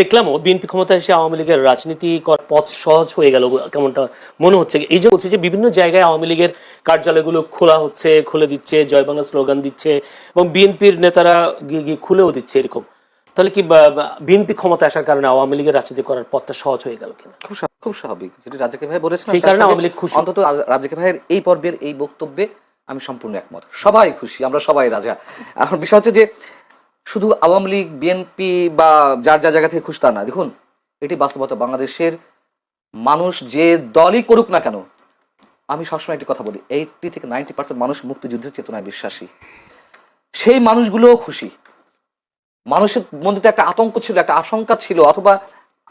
দেখলাম বিএনপি ক্ষমতায় এসে আওয়ামী লীগের রাজনীতি পথ সহজ হয়ে গেল কেমনটা মনে হচ্ছে? এই যে বলছি যে বিভিন্ন জায়গায় আওয়ামী লীগের কার্যালয়গুলো খোলা হচ্ছে খুলে দিচ্ছে জয় বাংলা স্লোগান দিচ্ছে এবং বিএনপির নেতারা গিয়ে গিয়ে খুলেও দিচ্ছে এরকম। তাহলে কি বিএনপি ক্ষমতা আসার কারণে আওয়ামী লীগের রাজনীতি করার পথটা সহজ হয়ে গেল কিনা? খুব খুব স্বাভাবিক। যেটি রাজাকে ভাই বলেছেন সেই কারণে আওয়ামী লীগ খুশি। অন্তত রাজাকে ভাইয়ের এই পর্বের এই বক্তব্যে আমি সম্পূর্ণ একমত। সবাই খুশি আমরা সবাই রাজা। এখন বিষয় হচ্ছে যে শুধু আওয়ামী লীগ বিএনপি বা যার যা জায়গা থেকে খুশি তা না। দেখুন, এটি বাস্তবতা। বাংলাদেশের মানুষ যে দলই করুক না কেন, আমি সবসময় একটি কথা বলি এইটি থেকে নাইনটি পার্সেন্ট মানুষ মুক্তিযুদ্ধের চেতনায় বিশ্বাসী। সেই মানুষগুলোও খুশি। মানুষের মধ্যে তো একটা আতঙ্ক ছিল, একটা আশঙ্কা ছিল, অথবা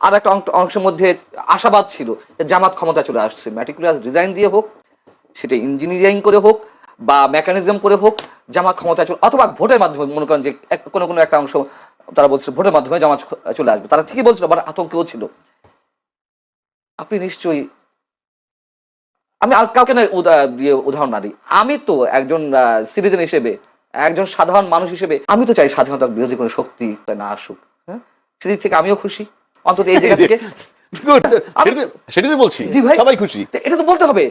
আর একটা অংশ- অংশের মধ্যে আশাবাদ ছিল জামাত ক্ষমতা চলে আসছে। ম্যাটিকুলাস ডিজাইন দিয়ে হোক, সেটা ইঞ্জিনিয়ারিং করে হোক বা মেকানিজম করে হোক জামাত ক্ষমতায় চলে অথবা ভোটের মাধ্যমে মনে করেন যে কোনো কোনো একটা অংশ তারা বলছে ভোটের মাধ্যমে জামাত চ- চলে আসবে। তারা ঠিকই বলছিল আবার আতঙ্কেও ছিল। আপনি নিশ্চয়ই আমি আর কাউকে না দিয়ে উদাহরণ না দিই। আমি তো একজন সিটিজেন হিসেবে একজন সাধারণ মানুষ হিসেবে আমি তো চাই স্বাধীনতার বিরোধী কোনো শক্তি না আসুক হ্যাঁ? সেদিক থেকে আমিও খুশি। অন্তত এই জায়গা থেকে সেটাই বলছি। জি ভাই। সবাই খুশি। এটা তো বলতে হবে।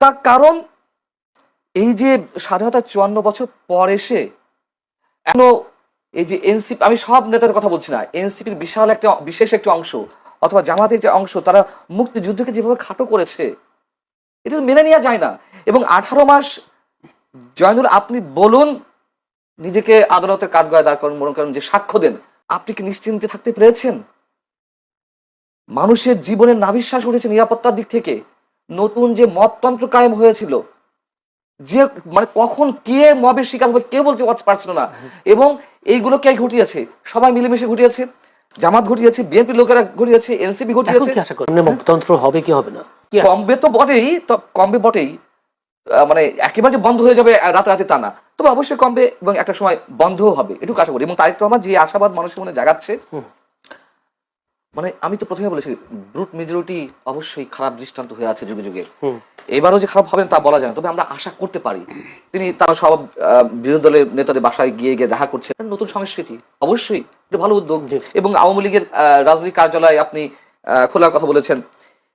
তার কারণ এই যে স্বাধীনতা চুয়ান্ন বছর পর এসে এখনও এই যে এনসিপি, আমি সব নেতার কথা বলছি না, এনসিপির বিশাল একটা, বিশেষ একটা অংশ অথবা জামাতের একটা অংশ, তারা মুক্তিযুদ্ধকে যেভাবে খাটো করেছে, এটা মেনে নেওয়া যায় না। এবং আঠারো মাস, জয়নুল, আপনি বলুন, নিজেকে আদালতের কাঠগড়ায় দাঁড় করেন মনে করেন যে সাক্ষ্য দেন, আপনি কি নিশ্চিন্তে থাকতে পেরেছেন? মানুষের জীবনের নাভিশ্বাস উঠেছে নিরাপত্তার দিক থেকে। নতুন যে মততন্ত্র কায়েম হয়েছিল যে মানে কখন কে মবের শিকার হবে কেউ বলতে পারছিল না। এবং এইগুলো কে ঘটিয়েছে? সবাই মিলেমিশে ঘটিয়েছে। জামাত ঘটিয়েছে বিএনপি লোকেরা ঘটিয়েছে এনসিপি ঘটিয়েছে। করেন? হবে কি হবে না? কমবে তো বটেই তো কমবে বটেই। আহ, মানে একেবারে যে বন্ধ হয়ে যাবে রাতে রাতে তা না। তবে অবশ্যই কমবে এবং একটা সময় বন্ধও হবে। এটুকু আশা করি। এবং তারেক রহমান যে আশাবাদ মানুষের মনে জাগাচ্ছে মানে আমি তো প্রথমে বলেছি ব্রুট মেজরিটি অবশ্যই খারাপ দৃষ্টান্ত হয়ে আছে যুগে যুগে। এবারও যে খারাপ হবে তা বলা যায় না তবে আমরা আশা করতে পারি। তিনি তারা সব বিরোধী দলের নেতাদের বাসায় গিয়ে গিয়ে দেখা করছেন। এটা নতুন সংস্কৃতি। অবশ্যই এটা ভালো উদ্যোগ। এবং আওয়ামী লীগের রাজনৈতিক কার্যালয় আপনি আহ, খোলার কথা বলেছেন।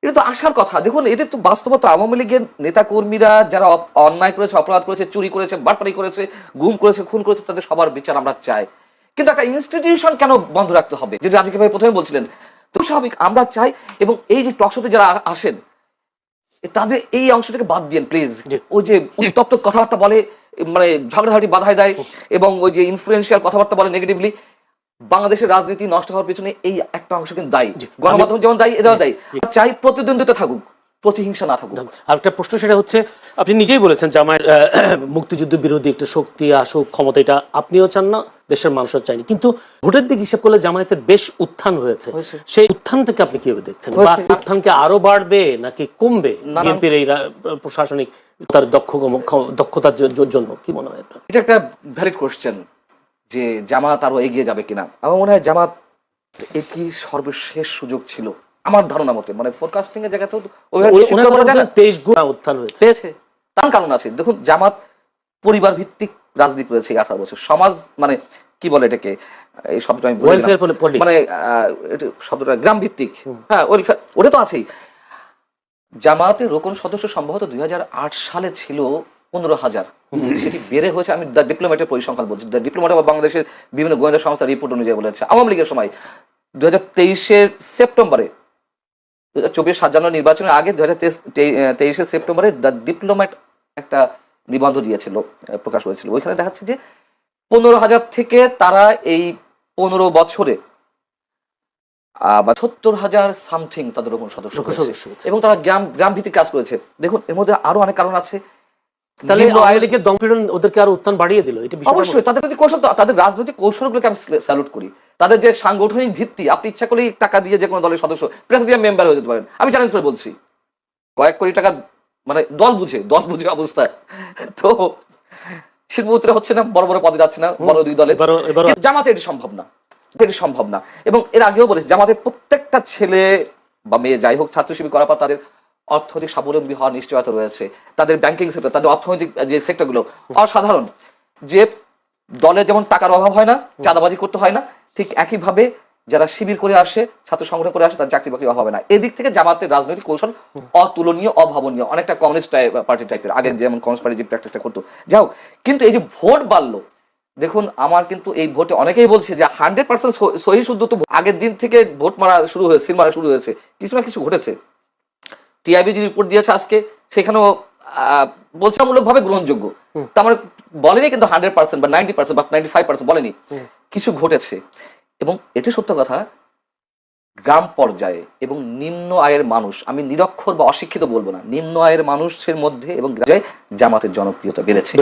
এটা তো আসার কথা। দেখুন এটা তো বাস্তবতা। আওয়ামী লীগের নেতা কর্মীরা যারা অন্যায় করেছে অপরাধ করেছে চুরি করেছে বাটপারি করেছে গুম করেছে খুন করেছে তাদের সবার বিচার আমরা চাই। কিন্তু একটা ইনস্টিটিউশন কেন বন্ধ রাখতে হবে? যেটা রাজীব ভাই প্রথমে বলছিলেন তো স্বাভাবিক আমরা চাই এবং এই যে টকশোতে যারা আসেন তাদের এই অংশটাকে বাদ দিন প্লিজ ওই যে উত্তপ্ত কথাবার্তা বলে মানে ঝগড়াঝাটি বাধায় দেয় এবং ওই যে ইনফ্লুয়েন্সিয়াল কথাবার্তা বলে নেগেটিভলি বাংলাদেশের রাজনীতি নষ্ট হওয়ার পিছনে এই একটা অংশ কিন্তু দায়ী। গণমাধ্যম যেমন দায়ী এটাও দায়ী। চাই প্রতিদ্বন্দ্বিতা থাকুক প্রতিহিংসা না থাকুক। আর একটা প্রশ্ন সেটা হচ্ছে আপনি নিজেই বলেছেন যে আমার মুক্তিযুদ্ধ বিরোধী একটা শক্তি আসুক ক্ষমতা এটা আপনিও চান না দেশের মানুষও চায়নি কিন্তু ভোটের দিক হিসেব করলে জামায়াতের বেশ উত্থান হয়েছে। সেই উত্থানটাকে আপনি কীভাবে দেখছেন? বা উত্থানকে আরও বাড়বে নাকি কমবে বিএনপির এই প্রশাসনিক তার দক্ষ দক্ষতার জন্য? কি মনে হয় আপনার? এটা একটা ভ্যালিড কোশ্চেন যে জামাত আরও এগিয়ে যাবে কিনা। আমার মনে হয় জামাত এটি সর্বশেষ সুযোগ ছিল আমার ধারণা মতে। মানে ফোরকাস্টিং এর জায়গাতেও তেইশ গুণ উত্থান হয়েছে। তার কারণ আছে। দেখুন জামাত পরিবার ভিত্তিক রাজনীতি করেছে এই আঠারো বছর। সমাজ মানে কি বলে এটাকে? এই শব্দটা আমি। মানে শব্দটা গ্রাম ভিত্তিক হ্যাঁ ওটা তো আছেই। জামাতের রোকন সদস্য সম্ভবত দু হাজার আট সালে ছিল পনেরো হাজার। সেটি বেড়ে হয়েছে। আমি দ্য ডিপ্লোমেটের পরিসংখ্যান বলছি। দ্য ডিপ্লোমেট বা বাংলাদেশের বিভিন্ন গোয়েন্দা সংস্থার রিপোর্ট অনুযায়ী বলেছে। আওয়ামী লীগের সময় দু হাজার তেইশের সেপ্টেম্বরে দু হাজার চব্বিশ সাত জানুয়ারি নির্বাচনের আগে দু হাজার তেইশে সেপ্টেম্বরে দ্য ডিপ্লোম্যাট একটা নিবন্ধ দিয়েছিল প্রকাশ হয়েছিল। ওইখানে দেখাচ্ছে যে পনেরো হাজার থেকে তারা এই পনেরো বছরে বা সত্তর হাজার সামথিং তাদের ওরকম সদস্য। এবং তারা গ্রাম গ্রাম ভিত্তিক কাজ করেছে। দেখুন এর মধ্যে আরও অনেক কারণ আছে। তাহলে আওয়ামী লীগের দমপীড়ন ওদেরকে আরও উত্থান বাড়িয়ে দিল এটা অবশ্যই তাদের প্রতি কৌশল তাদের রাজনৈতিক কৌশলগুলোকে আমি স্যালুট করি। তাদের যে সাংগঠনিক ভিত্তি আপনি ইচ্ছা করলেই টাকা দিয়ে যে কোনো দলের সদস্য প্রেসিডিয়াম মেম্বার হয়ে যেতে পারেন। আমি চ্যালেঞ্জ করে বলছি। কয়েক কোটি টাকা মানে দল বুঝে দল বুঝে অবস্থা। তো শিল্পপতিরা হচ্ছে না বড় বড় পদে যাচ্ছে না বড় দুই দলে। জামাতে এটি সম্ভব না এটি সম্ভব না। এবং এর আগেও বলেছি জামাতের প্রত্যেকটা ছেলে বা মেয়ে যাই হোক ছাত্র শিবির করার পর তাদের অর্থনৈতিক স্বাবলম্বী হওয়ার নিশ্চয়তা রয়েছে। তাদের ব্যাংকিং সেক্টর তাদের অর্থনৈতিক যে সেক্টর সেক্টরগুলো অসাধারণ। যে দলে যেমন টাকার অভাব হয় না চাঁদাবাজি করতে হয় না ঠিক একইভাবে যারা শিবির করে আসে ছাত্র সংগঠন করে আসে তার চাকরি বাকরি অভাব হবে না। এদিক থেকে জামাতের রাজনৈতিক কৌশল অতুলনীয় অভাবনীয়। অনেকটা কমিউনিস্ট পার্টি টাইপের আগে যেমন কমিউনিস্ট পার্টি যে প্র্যাকটিসটা করতো। যাও কিন্তু এই যে ভোট বাড়লো দেখুন আমার কিন্তু এই ভোটে অনেকেই বলছে যে হান্ড্রেড পার্সেন্ট সহি শুদ্ধ তো আগের দিন থেকে ভোট মারা শুরু হয়েছে সিল মারা শুরু হয়েছে। কিছু না কিছু ঘটেছে। টিআইবি যে রিপোর্ট দিয়েছে আজকে। সেখানেও আহ, বলছামূলকভাবে গ্রহণযোগ্য। তার মানে বলেনি কিন্তু হান্ড্রেড পার্সেন্ট বা নাইনটি পার্সেন্ট বা নাইনটি ফাইভ পার্সেন্ট বলেনি কিছু ঘটেছে। এবং এটি সত্য কথা, গ্রাম পর্যায়ে এবং নিম্ন আয়ের মানুষ, আমি নিরক্ষর বা অশিক্ষিত বলব না, নিম্ন আয়ের মানুষের মধ্যে এবং জামাতের জনপ্রিয়তা বেড়েছে।